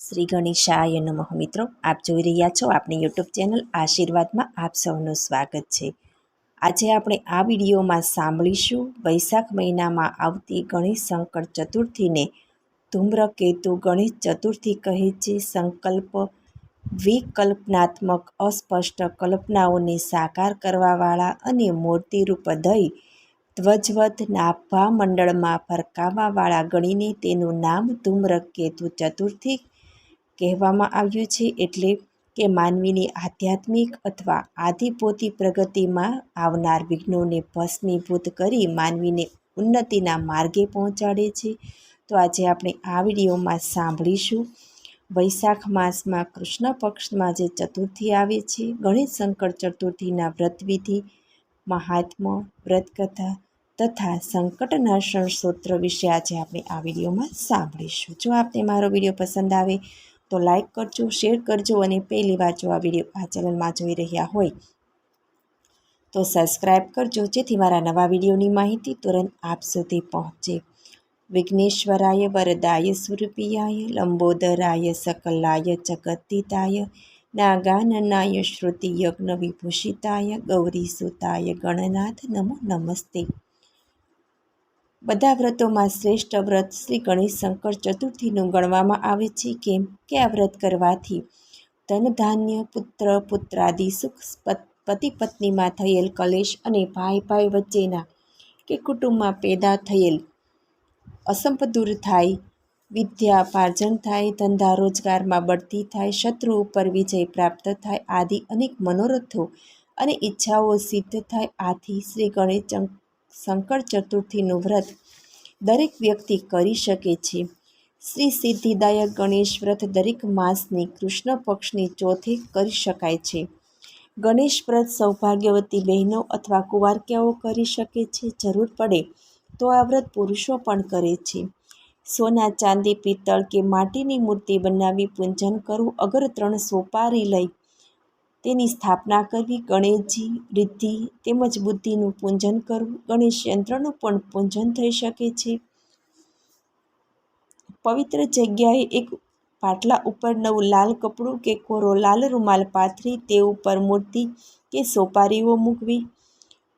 શ્રી ગણેશાય નમઃ. મિત્રો, આપ જોઈ રહ્યા છો આપણી યુટ્યુબ ચેનલ આશીર્વાદમાં આપ સૌનું સ્વાગત છે. આજે આપણે આ વિડીયોમાં સાંભળીશું વૈશાખ મહિનામાં આવતી ગણેશ સંકટ ચતુર્થીને ધૂમ્રકેતુ ગણેશ ચતુર્થી કહે છે. સંકલ્પ વિકલ્પનાત્મક અસ્પષ્ટ કલ્પનાઓને સાકાર કરવાવાળા અને મૂર્તિરૂપ દઈ ધ્વજવત નાભા મંડળમાં ફરકાવવાવાળા ગણીને તેનું નામ ધૂમ્રકેતુ ચતુર્થી કહેવામાં આવ્યું છે એટલે કે માનવીની આધ્યાત્મિક અથવા આધિપોતી પ્રગતિમાં આવનાર વિઘ્નોને ભસ્મીભૂત કરી માનવીને ઉન્નતિના માર્ગે પહોંચાડે છે. તો આજે આપણે આ વિડીયોમાં સાંભળીશું. વૈશાખ માસમાં કૃષ્ણ પક્ષમાં જે ચતુર્થી આવે છે, ગણેશ શંકર ચતુર્થીના વ્રતવિધિ મહાત્મ્ય વ્રતકથા તથા સંકટનાશન સૂત્ર વિશે આજે આપણે આ વિડીયોમાં સાંભળીશું. જો આપને મારો વીડિયો પસંદ આવે તો લાઇક કરજો શેર કરજો અને પહેલી વાર જો આ વીડિયો આ ચેનલમાં જોઈ રહ્યા હોય તો સબસ્ક્રાઈબ કરજો. જેથી મારા નવા વિડીયોની માહિતી તુરંત આપ સુધી પહોંચે. વિઘ્નેશ્વરાય વરદાય સ્વરૂપિયાય લંબોદરાય સકલાય, જગતિતાય, નાગાનનાય શ્રુતિ યજ્ઞ વિભૂષિતાય ગૌરીસુતાય ગણનાથ નમો નમસ્તે. બધા વ્રતોમાં શ્રેષ્ઠ વ્રત શ્રી ગણેશ શંકર ચતુર્થીનું ગણવામાં આવે છે. કેમ? કે આ વ્રત કરવાથી ધન, ધાન્ય, પુત્ર, પુત્રાદિ, સુખ, પતિ પત્નીમાં થયેલ કલેશ અને ભાઈ ભાઈ વચ્ચેના કે કુટુંબમાં પેદા થયેલ અસંપ દૂર થાય વિદ્યાપાર્જન થાય, ધંધા રોજગારમાં બઢતી થાય, શત્રુ ઉપર વિજય પ્રાપ્ત થાય આદિ અનેક મનોરથો અને ઈચ્છાઓ સિદ્ધ થાય. આથી શ્રી ગણેશ શંકર ચતુર્થીનું વ્રત દરેક વ્યક્તિ કરી શકે છે. શ્રી સિદ્ધિદાયક ગણેશ વ્રત દરેક માસની કૃષ્ણ પક્ષની ચોથે કરી શકાય છે. ગણેશ વ્રત સૌભાગ્યવતી બહેનો અથવા કુંવારક્યાઓ કરી શકે છે. જરૂર પડે તો આ વ્રત પુરુષો પણ કરે છે. સોના, ચાંદી, પિત્તળ કે માટીની મૂર્તિ બનાવી પૂજન કરવું અગર ત્રણ સોપારી લઈ તેની સ્થાપના કરવી ગણેશજી, રિદ્ધિ તેમજ બુદ્ધિનું પૂજન કરવું. ગણેશ યંત્રનું પણ પૂજન થઈ શકે છે. પવિત્ર જગ્યાએ એક પાટલા ઉપર નવું લાલ કપડું કે કોરો લાલ રૂમાલ પાથરી તે ઉપર મૂર્તિ કે સોપારીઓ મૂકવી.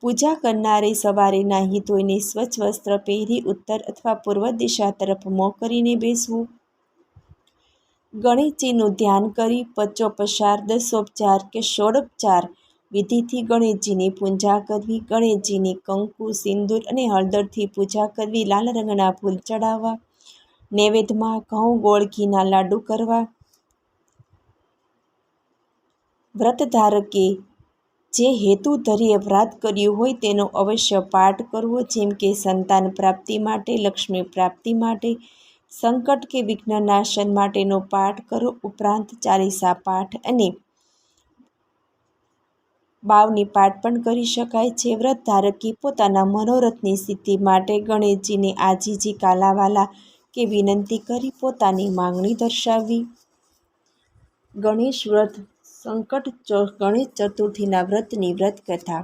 પૂજા કરનારે સવારે નાહી ધોઈને સ્વચ્છ વસ્ત્ર પહેરી ઉત્તર અથવા પૂર્વ દિશા તરફ મોં કરીને બેસવું. ગણેશજીનું ધ્યાન કરી પચોપચાર, દસોપચાર કે ષોડોપચાર વિધિથી ગણેશજીની પૂજા કરવી ગણેશજીની કંકુ, સિંદૂર અને હળદરથી પૂજા કરવી, લાલ રંગના ફૂલ ચડાવવા, નૈવેદ્યમાં ઘઉં, ગોળ, ઘીના લાડુ કરવા, વ્રતધારકે જે હેતુ ધરીએ વ્રત કર્યું હોય તેનો અવશ્ય પાઠ કરવો, જેમ કે સંતાન પ્રાપ્તિ માટે, લક્ષ્મી પ્રાપ્તિ માટે સંકટ કે વિઘ્ન નાશન માટેનો પાઠ કરો. ઉપરાંત ચાલીસા પાઠ અને બાવની પાઠ પણ કરી શકાય છે. વ્રત ધારકી પોતાના મનોરથની સિદ્ધિ માટે ગણેશજીને આજીજી કાલાવાલા કે વિનંતી કરી પોતાની માંગણી દર્શાવવી ગણેશ વ્રત, સંકટ ગણેશ ચતુર્થીના વ્રતની વ્રત કથા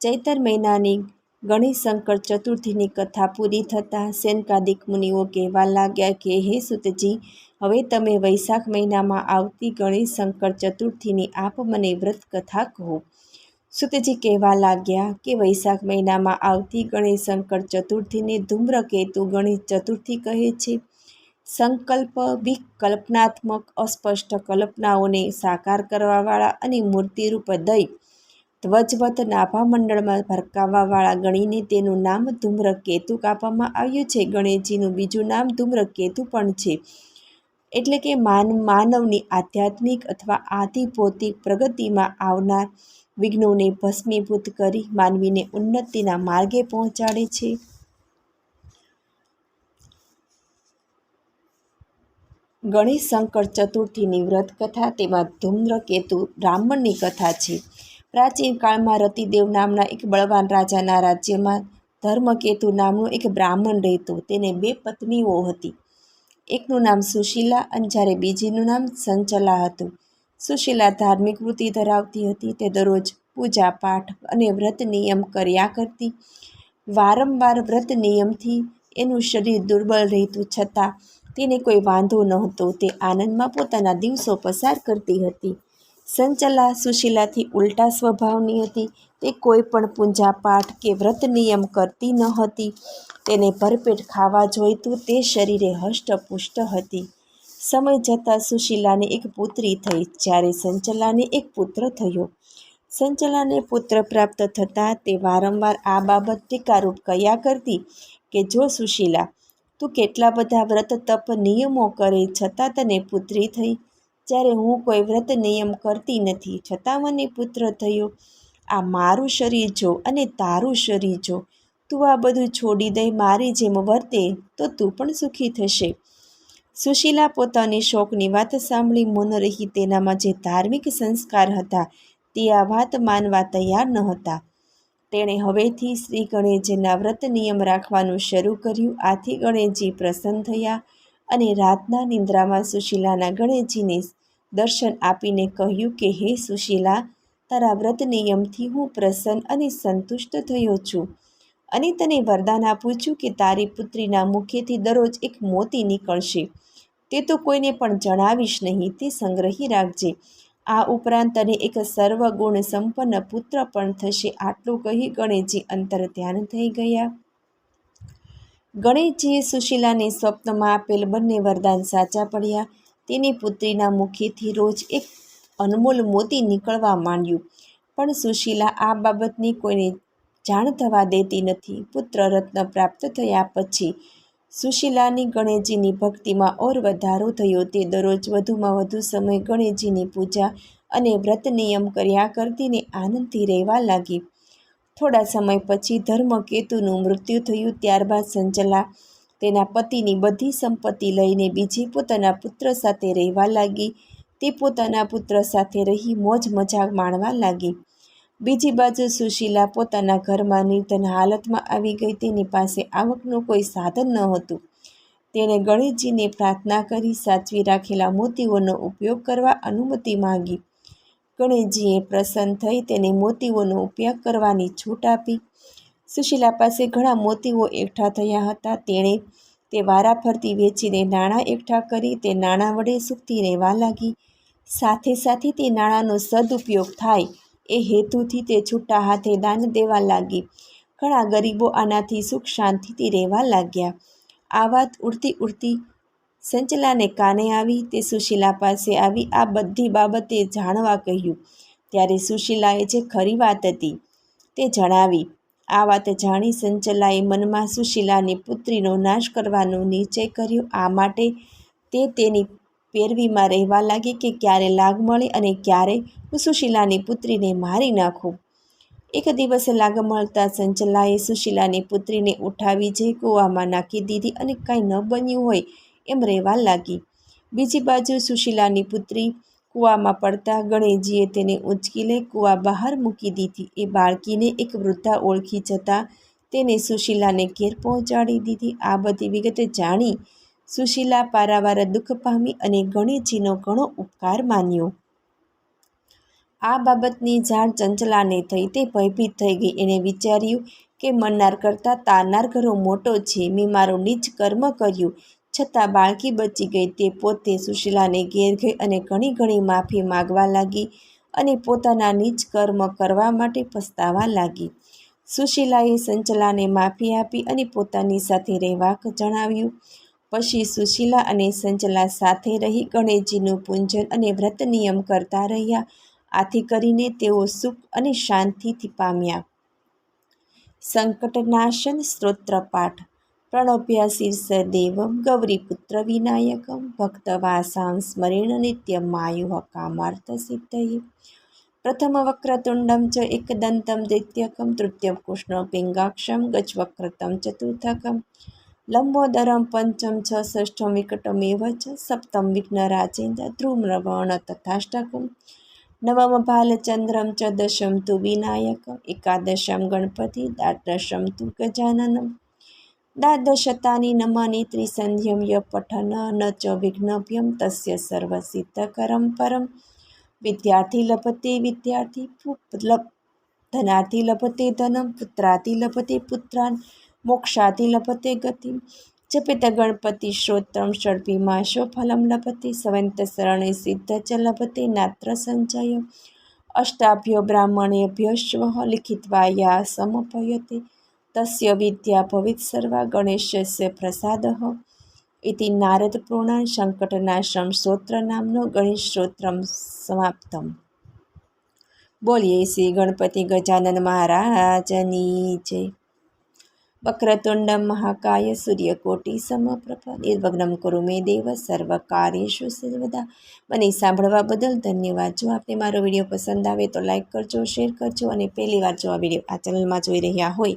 ચૈતર મહિનાની ગણેશ શંકર ચતુર્થીની કથા પૂરી થતાં સેનકાદિક મુનિઓ કહેવા લાગ્યા કે, હે સુતજી, હવે તમે વૈશાખ મહિનામાં આવતી ગણેશ શંકર ચતુર્થીની આપ મને વ્રત કથા કહો. સુતજી કહેવા લાગ્યા કે, વૈશાખ મહિનામાં આવતી ગણેશ શંકર ચતુર્થીને ધૂમ્રકેતુ ગણેશ ચતુર્થી કહે છે. સંકલ્પ, વિકલ્પનાત્મક, અસ્પષ્ટ કલ્પનાઓને સાકાર કરવાવાળા અને મૂર્તિરૂપ દઈ ધ્વજવત નાભા મંડળમાં ભરકાવવાવાળા ગણીને તેનું નામ ધૂમ્રકેતુ આપવામાં આવ્યું છે. ગણેશજીનું બીજું નામ ધૂમ્રકેતુ પણ છે. એટલે કે માન, માનવની આધ્યાત્મિક અથવા આધિભૌતિક પ્રગતિમાં આવનાર વિઘ્નોને ભસ્મીભૂત કરી માનવીને ઉન્નતિના માર્ગે પહોંચાડે છે. ગણેશ શંકર ચતુર્થીની વ્રત કથા તેમાં ધૂમ્રકેતુ બ્રાહ્મણની કથા છે. પ્રાચીન કાળમાં રતિદેવ નામના એક બળવાન રાજાના રાજ્યમાં ધર્મકેતુ નામનું એક બ્રાહ્મણ રહેતો. તેને બે પત્નીઓ હતી. એકનું નામ સુશીલા અને જ્યારે બીજીનું નામ સંચલા હતું. સુશીલા ધાર્મિક વૃત્તિ ધરાવતી હતી. તે દરરોજ પૂજા પાઠ અને વ્રત નિયમ કર્યા કરતી. વારંવાર વ્રત નિયમથી એનું શરીર દુર્બળ રહેતું છતાં તેને કોઈ વાંધો નહોતો. તે આનંદમાં પોતાના દિવસો પસાર કરતી હતી. સંચલા સુશીલાથી ઉલટા સ્વભાવની હતી. તે કોઈ પણ પૂજા પાઠ કે વ્રત નિયમ કરતી ન હતી. તેને ભરપેટ ખાવા જોઈતું તે શરીરે હષ્ટપુષ્ટ હતી. સમય જતાં સુશીલાને એક પુત્રી થઈ, જ્યારે સંચલાને એક પુત્ર થયો. સંચલાને પુત્ર પ્રાપ્ત થતાં તે વારંવાર આ બાબત ટીકારૂપ કયા કરતી કે, જો સુશીલા, તું કેટલા બધા વ્રત તપ નિયમો કરે છતાં તને પુત્રી થઈ જ્યારે હું કોઈ વ્રત નિયમ કરતી નથી, છતાં મને પુત્ર થયો, આ મારું શરીર જો અને તારું શરીર જો, તું આ બધું છોડી દઈ મારી જેમ વર્તે, તો તું પણ સુખી થશે. સુશીલા પોતાની શોકની વાત સાંભળી મૌન રહી તેનામાં જે ધાર્મિક સંસ્કાર હતા, તે આ વાત માનવા તૈયાર ન હતા તેણે હવેથી શ્રી ગણેશજીના વ્રત નિયમ રાખવાનું શરૂ કર્યું. આથી ગણેશજી પ્રસન્ન થયા અને રાતના નિંદ્રામાં સુશીલાના ગણેશજીને દર્શન આપીને કહ્યું કે, હે સુશીલા, તારા વ્રત નિયમથી હું પ્રસન્ન અને સંતુષ્ટ થયો છું. અને તને વરદાન આપું છું કે તારી પુત્રીના મુખેથી દરરોજ એક મોતી નીકળશે. તે તો કોઈને પણ જણાવીશ નહીં, તે સંગ્રહી રાખજે. આ ઉપરાંત તને એક સર્વગુણ સંપન્ન પુત્ર પણ થશે. આટલું કહી ગણેશજી અંતર ધ્યાન થઈ ગયા. ગણેશજીએ સુશીલાને સ્વપ્નમાં આપેલ બંને વરદાન સાચા પડ્યા. તેની પુત્રીના મુખેથી રોજ એક અનમોલ મોતી નીકળવા માંડ્યું. પણ સુશીલા આ બાબતની કોઈને જાણ થવા દેતી નથી. પુત્ર રત્ન પ્રાપ્ત થયા પછી સુશીલાની ગણેશજીની ભક્તિમાં ઓર વધારો થયો. તે દરરોજ વધુમાં વધુ સમય ગણેશજીની પૂજા અને વ્રત નિયમ કર્યા કરતીને આનંદથી રહેવા લાગી. થોડા સમય પછી ધર્મકેતુનું મૃત્યુ થયું. ત્યારબાદ સંચલા તેના પતિની બધી સંપત્તિ લઈને બીજી પોતાના પુત્ર સાથે રહેવા લાગી. તે પોતાના પુત્ર સાથે રહી મોજ મજા માણવા લાગી. બીજી બાજુ સુશીલા પોતાના ઘરમાં નિર્ધન હાલતમાં આવી ગઈ. તેની પાસે આવકનું કોઈ સાધન ન હતું. તેણે ગણેશજીને પ્રાર્થના કરી સાચવી રાખેલા મોતીઓનો ઉપયોગ કરવા અનુમતિ માંગી. ગણેશજીએ પ્રસન્ન થઈ તેને મોતીઓનો ઉપયોગ કરવાની છૂટ આપી. સુશીલા પાસે ઘણા મોતીઓ એકઠા થયા હતા. તેણે તે વારાફરતી વેચીને નાણાં એકઠા કરી, તે નાણાં વડે સુખથી રહેવા લાગી. સાથે સાથે તે નાણાંનો સદુપયોગ થાય એ હેતુથી તે છૂટા હાથે દાન દેવા લાગી. ઘણા ગરીબો આનાથી સુખ શાંતિથી રહેવા લાગ્યા. આ વાત ઉડતી ઉડતી સંચલાને કાને આવી, તે સુશીલા પાસે આવી આ બધી બાબતે જાણવા કહ્યું. ત્યારે સુશીલાએ જે ખરી વાત હતી તે જણાવી. આ વાત જાણી સંચલાએ મનમાં સુશીલાની પુત્રીનો નાશ કરવાનો નિશ્ચય કર્યો. આ માટે તે તેની પેરવીમાં રહેવા લાગી કે ક્યારે લાગ મળે અને ક્યારે હું સુશીલાની પુત્રીને મારી નાખું. એક દિવસે લાગ મળતા સંચલાએ સુશીલાની પુત્રીને ઉઠાવી જઈ કૂવામાં નાખી દીધી અને કાંઈ ન બન્યું હોય એમ રહેવા લાગી. બીજી બાજુ સુશીલાની પુત્રી કૂવામાં પડતા ગણેશજીએ તેને ઉંચકી લઈ કૂવા બહાર મૂકી દીધી. એ બાળકીને એક વૃદ્ધા ઓળખી જતાં તેને સુશીલાને ઘેર પહોંચાડી દીધી. આ બધી વિગતે જાણી સુશીલા પારાવાર દુઃખ પામી અને ગણેશજીનો ઘણો ઉપકાર માન્યો. આ બાબતની જાણ ચંચલાને થઈ તે ભયભીત થઈ ગઈ. એણે વિચાર્યું કે મરનાર કરતાં તારનાર ઘરો મોટો છે. મેં મારું નીચ કર્મ કર્યું. છતાં બાળકી બચી ગઈ તે પોતે સુશીલાને ઘેર ગઈ અને ઘણી ઘણી માફી માગવા લાગી અને પોતાના નીચ કર્મ કરવા માટે પસ્તાવા લાગી. સુશીલાએ સંચલાને માફી આપી અને પોતાની સાથે રહેવા જણાવ્યું. પછી સુશીલા અને સંચલા સાથે રહી ગણેશજીનું પૂંજન અને વ્રત નિયમ કરતા રહ્યા. આથી કરીને તેઓ સુખ અને શાંતિથી પામ્યા. સંકટનાશન સ્ત્રોત્ર પાઠ. प्रणोभ्यशीर्षदेवं गौरीपुत्रविनायकं भक्तवासां स्मरेण नित्यं मायुः कामार्थसिद्धये प्रथमवक्रतुण्डं च एकदन्तं द्वित्यकं तृतीयं कृष्णपिङ्गाक्षं गजवक्रतं चतुर्थकं लम्बोदरं पञ्चम च षष्ठं विकटमेव च सप्तं विघ्नराजेन्द्र ध्रुम्रवण तथाष्टकं નવમ ભાલચંદ્રમ ચ દશમ તુ વિનાયક એકાદશમ ગણપતિ દ્વાદશમ તુ ગજાનનમ દ્વાદશતાની નમાની ત્રિસંધ્યમ ય પઠન ન ચ વિઘ્નભ્યમ તસ્ય સર્વસિદ્ધકરમ પરમ વિદ્યાર્થી લભતે વિદ્યાર્થી ધનાર્થી લભતે ધનમ પુત્રાથી લભતે પુત્રાન મોક્ષાથી લભતે ગતિ જપિત ગણપતિ શ્રોત્રમ ષડભીમાશો ફલમ લભતે સવંત શરણે સિદ્ધ ચ લભતે નાત્ર સંચય અષ્ટાભ્યો બ્રાહ્મણેભ્યશ્વ લિખિત્વા યા સમપયતે તસ્ય વિદ્યા ભવિત સર્વા ગણેશસ્ય પ્રસાદ ઇતિ નારદ પૂર્ણા સંકટનાશમ સ્ત્રોત્ર નામનો ગણેશ સ્ત્રોત્રમ સમાપ્તમ બોલીએ શ્રી ગણપતિ ગજાનન મહારાજની જય વક્રતુંડ મહાકાય સૂર્યકોટી સમપ્રભ નિર્વગ્નમ કુરુ મે દેવ સર્વ કાર્યેશુ સર્વદા મને સાંભળવા બદલ ધન્યવાદ। જો આપને મારો વીડિયો પસંદ આવે તો લાઈક કરજો, શેર કરજો અને પહેલી વાર જો આ વીડિયો આ ચેનલમાં જોઈ રહ્યા હોય